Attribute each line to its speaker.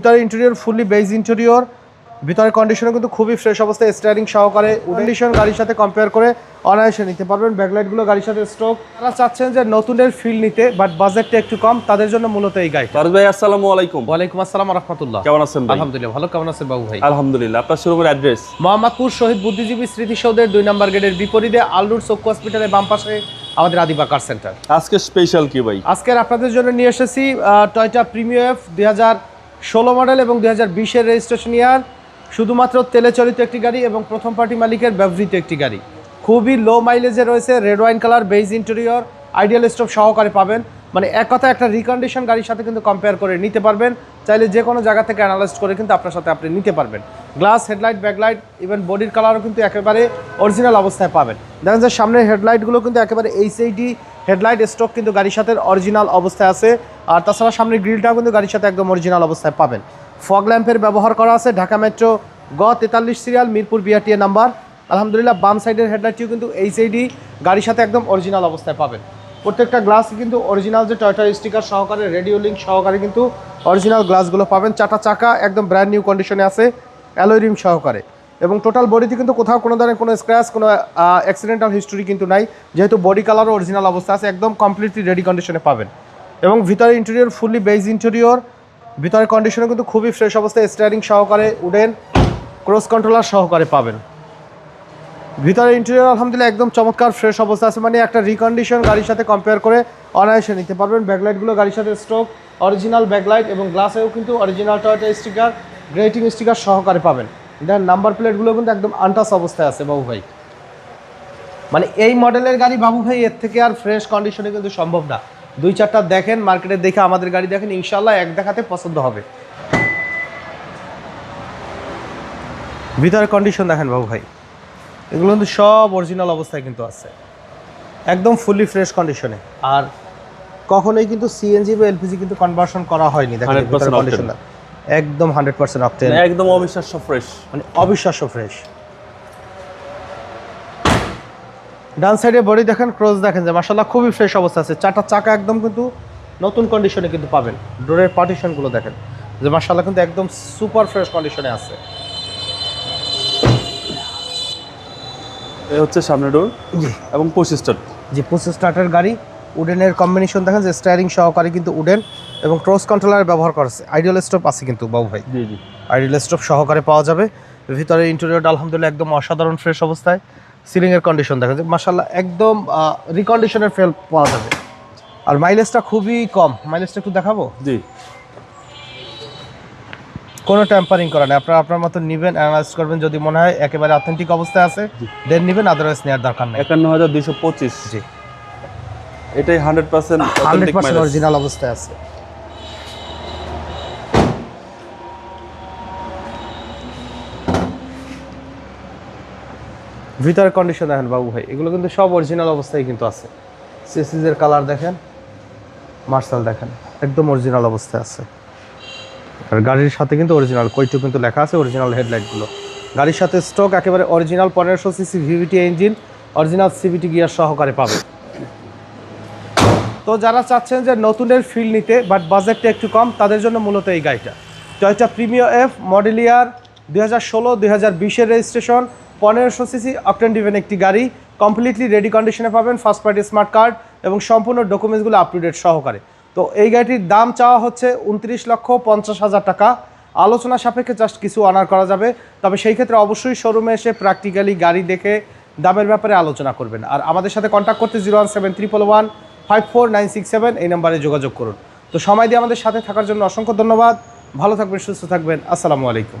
Speaker 1: ভিতরে interior fully beige interior ভিতরের কন্ডিশনও কিন্তু খুবই ফ্রেশ অবস্থায় স্টারিং সহকারে কন্ডিশন গাড়ির সাথে কম্পেয়ার করে অনায়াসে নিতে পারবেন। ব্যাকলাইটগুলো গাড়ির সাথে স্ট্রোক তারা চাচ্ছেন যে নতুনের ফিল নিতে বাট বাজেটটা একটু কম। তাদের জন্য মূলত এই গাড়িটা।
Speaker 2: ফারুক ভাই আসসালামু আলাইকুম।
Speaker 1: ওয়ালাইকুম আসসালাম রহমতুল্লাহ।
Speaker 2: কেমন আছেন ভাই?
Speaker 1: আলহামদুলিল্লাহ ভালো। কেমন আছেন বাবু ভাই?
Speaker 2: আলহামদুলিল্লাহ আপনার শোরুমের অ্যাড্রেস
Speaker 1: মোহাম্মদপুর শহীদ বুদ্ধিজীবী স্মৃতিসৌধের দুই নম্বর গেটের বিপরীতে আলুর চক্ষু হসপিটালের বাম পাশে আমাদের আদিবা কার সেন্টার
Speaker 2: আজকে স্পেশাল কি ভাই?
Speaker 1: আজকের আপনাদের জন্য নিয়ে এসেছি টয়টা প্রিমিয়ার এফ দুই হাজার ষোলো মডেল এবং দু হাজার রেজিস্ট্রেশন ইয়ার, শুধুমাত্র তেলে চলিত একটি গাড়ি এবং প্রথম পার্টি মালিকের ব্যবহৃত একটি গাড়ি। খুবই লো মাইলেজে রয়েছে red wine colour beige interior ideal stove সহকারে পাবেন। মানে এক কথা একটা রিকন্ডিশন গাড়ির সাথে কিন্তু কম্পেয়ার করে নিতে পারবেন। চাইলে যে কোনো জায়গা থেকে অ্যানালাইজ করে কিন্তু আপনার সাথে আপনি নিতে পারবেন। গ্লাস, হেডলাইট, ব্যাকলাইট ইভেন বডির কালারও কিন্তু একেবারে অরিজিনাল অবস্থায় পাবেন। দেখেন যে সামনের হেডলাইটগুলো কিন্তু একেবারে এইচআইডি হেডলাইট স্টক কিন্তু গাড়ির সাথে অরিজিনাল অবস্থায় আছে। আর তাছাড়া সামনের গ্রিলটাও কিন্তু গাড়ির সাথে একদম অরিজিনাল অবস্থায় পাবেন। ফগ ল্যাম্পের ব্যবহার করা আছে ঢাকা মেট্রো গ, তেতাল্লিশ সিরিয়াল মিরপুর বিআরটিএ নাম্বার আলহামদুলিল্লাহ, বাম সাইডের হেডলাইটটিও কিন্তু এইচআইডি গাড়ির সাথে একদম অরিজিনাল অবস্থায় পাবেন। প্রত্যেকটা গ্লাস কিন্তু অরিজিনাল যে টয়টা স্টিকার সহকারে রেডিও লিঙ্ক সহকারে কিন্তু অরিজিনাল গ্লাসগুলো পাবেন। চারটা চাকা একদম ব্র্যান্ড নিউ কন্ডিশনে আছে। অ্যালোয় রিম সহকারে। এবং টোটাল বডিতে কিন্তু কোথাও কোনো ধরনের কোনো স্ক্র্যাচ কোনো অ্যাক্সিডেন্টাল হিস্টোরি কিন্তু নাই। যেহেতু বডি কালারও অরিজিনাল অবস্থা আছে, একদম কমপ্লিটলি রেডি কন্ডিশনে পাবেন। এবং ভিতরে ইন্টেরিয়র ফুললি বেজ ইন্টেরিয়র ভিতরের কন্ডিশনে কিন্তু খুবই ফ্রেশ অবস্থায় স্টিয়ারিং সহকারে উডেন ক্রস কন্ট্রোলার সহকারে পাবেন। ভিতরে ইন্টেরিয়র আলহামদুলিল্লাহ একদম চমৎকার ফ্রেশ অবস্থা আছে মানে একটা রিকন্ডিশন গাড়ির সাথে কম্পেয়ার করে অনায়াসে নিতে পারবেন। ব্যাকলাইটগুলো গাড়ির সাথে স্ট্রোক অরিজিনাল ব্যাকলাইট এবং গ্লাসেও কিন্তু original Toyota sticker grating sticker সহকারে পাবেন। দেন নাম্বার প্লেটগুলো কিন্তু একদম আনটাস অবস্থায় আছে বাবু ভাই। মানে এই মডেলের গাড়ি বাবু ভাই এর থেকে আর ফ্রেশ কন্ডিশনে কিন্তু সম্ভব না। দুই চারটা দেখেন মার্কেটে দেখে আমাদের গাড়ি দেখেন ইনশাল্লাহ এক দেখাতে পছন্দ হবে। ভিতরে কন্ডিশন দেখেন বাবু ভাই। এগুলো কিন্তু সব অরিজিনাল অবস্থায় কিন্তু আছে। একদম ফুললি ফ্রেশ কন্ডিশনে আর কখনোই কিন্তু সিএনজি বা এলপিজি কিন্তু কনভার্সন করা হয়নি। দেখেন
Speaker 2: 100%
Speaker 1: ভিতরে কন্ডিশনটা একদম হান্ড্রেড পার্সেন্ট অপটেন
Speaker 2: একদম অবিশ্বাস্য ফ্রেশ
Speaker 1: মানে অবিশ্বাস্য ফ্রেশ ডান সাইডে বডি দেখেন ক্রস দেখেন যে মাসাল্লাহ খুবই ফ্রেশ অবস্থা আছে। চারটা চাকা একদম কিন্তু নতুন কন্ডিশনে কিন্তু পাবেন। ডোরের পার্টিশনগুলো দেখেন যে মাসাল্লাহ কিন্তু একদম সুপার ফ্রেশ কন্ডিশনে আছে।
Speaker 2: এ হচ্ছে সামনে ডোর
Speaker 1: জি।
Speaker 2: এবং পঁচিশটা
Speaker 1: যে পঁচিশ স্টার্টের গাড়ি উডেনের কম্বিনেশন দেখেন যে স্টারিং সহকারে কিন্তু উডেন এবং ক্রস কন্ট্রোলার ব্যবহার করেছে আইডিয়াল স্টপ আছে কিন্তু বাবু ভাই।
Speaker 2: জি জি।
Speaker 1: আইডিয়াল স্টপ সহকারে পাওয়া যাবে। ভিতরে ইন্টেরিয়রটা আলহামদুলিল্লাহ একদম অসাধারণ ফ্রেশ অবস্থায়। সিলিংয়ের কন্ডিশন দেখা যায় মাসাল্লাহ একদম রিকন্ডিশনের ফেল পাওয়া যাবে। আর মাইলেজটা খুবই কম। মাইলেজটা একটু দেখাবো?
Speaker 2: জি।
Speaker 1: কোনো ট্যাম্পারিং করা নেই। আপনারা আপনার মতো নেবেন অ্যানালাইজ করবেন। যদি মনে হয় একেবারে অথেন্টিক অবস্থায় আছে দেন নেবেন আদারওয়াইজ নেওয়ার দরকার নেই।
Speaker 2: একান্ন হাজার দুইশো পঁচিশ।
Speaker 1: জি।
Speaker 2: এটাই hundred percent
Speaker 1: hundred percent original অবস্থায় আছে। ভিতরের কন্ডিশন দেখেন বাবু ভাই, এগুলো কিন্তু সব অরিজিনাল অবস্থায় কিন্তু আছে। সিসিজের কালার দেখেন মার্শাল দেখেন, একদম অরিজিনাল অবস্থায় আছে। আর গাড়ির সাথে কিন্তু অরিজিনাল কইটু কিন্তু লেখা আছে অরিজিনাল হেডলাইটগুলো গাড়ির সাথে স্টক একেবারে অরিজিনাল পনেরোশো CC VVT engine original CVT gear সহকারে পাবে। তো যারা চাচ্ছেন যে নতুনের ফিল নিতে বাট বাজেটটা একটু কম, তাদের জন্য মূলত এই গাড়িটা। Toyota Premio F model year দুই হাজার ষোলো, দুই হাজার বিশের রেজিস্ট্রেশন পনেরোশো সিসি অকটেন ডিভেন একটি গাড়ি কমপ্লিটলি রেডি কন্ডিশনে পাবেন ফার্স্ট পার্টি স্মার্ট কার্ড এবং সম্পূর্ণ ডকুমেন্টসগুলো আপ টু ডেট সহকারে। তো এই গাড়িটির দাম চাওয়া হচ্ছে উনত্রিশ লক্ষ পঞ্চাশ হাজার টাকা। আলোচনা সাপেক্ষে জাস্ট কিছু অনার করা যাবে। তবে সেই ক্ষেত্রে অবশ্যই শোরুমে এসে প্র্যাকটিক্যালি গাড়ি দেখে দামের ব্যাপারে আলোচনা করবেন। আর আমাদের সাথে কন্ট্যাক্ট করতে zero one seven triple one five four nine six seven এই নাম্বারে যোগাযোগ করুন। তো সময় দিয়ে আমাদের সাথে থাকার জন্য অসংখ্য ধন্যবাদ। ভালো থাকবেন, সুস্থ থাকবেন। আসসালামু আলাইকুম।